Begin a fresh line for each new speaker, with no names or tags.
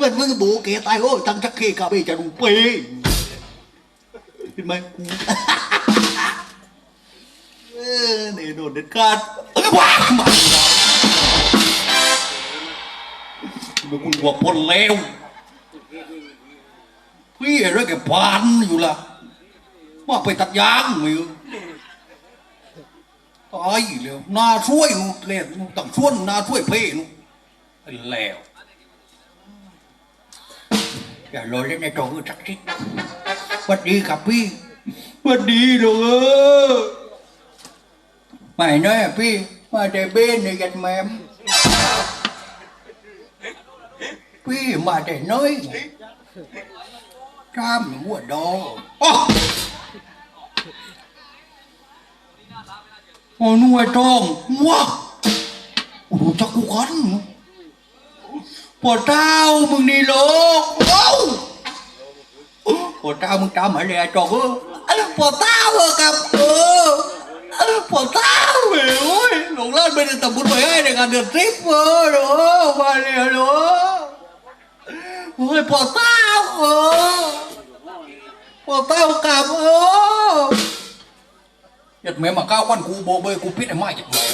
มันมึงโบเกตายโอ้ยตั้งชักเคกับไอ้จะดูเปเห็นไหมกูเออเนี่ยโดนเด็ดขาดว้ามันมึงคุณว่าพลแล้วพี่อะไรแกพานอยู่ล่ะว่าไปตัดยางมือตายแล้วหน้าช่วยเล่นต่างช่วนนาช่วยเพ่นแล้ว อย่ารอเล่นในจอคือสักทีสวัสดีครับพี่สวัสดีลูกเออไม่น้อยอะพี่ มาแต่เบนในยันแมมพี่มาแต่น้อยข้ามหัวดออ๋อโอ้นุ่ยทองว้าโอ้จักกูกันปวดเท้ามึงนี่โลก ว้าวเท้ามึงตามหาเลยไอ้จอกเออไอ้ปวดเท้าเออกับเออปวดเท้าเว้ยโอ้ยหลงเล่นไปในตำบลไปให้ในการเดือดทริปเออเด้อมาเลยเด้อโอ้ยปวดเท้าเออปวดเท้ากับเออยัดแม่มาก้าววันกูโบเบยกูพิษไอ้ไม้ยัดแม่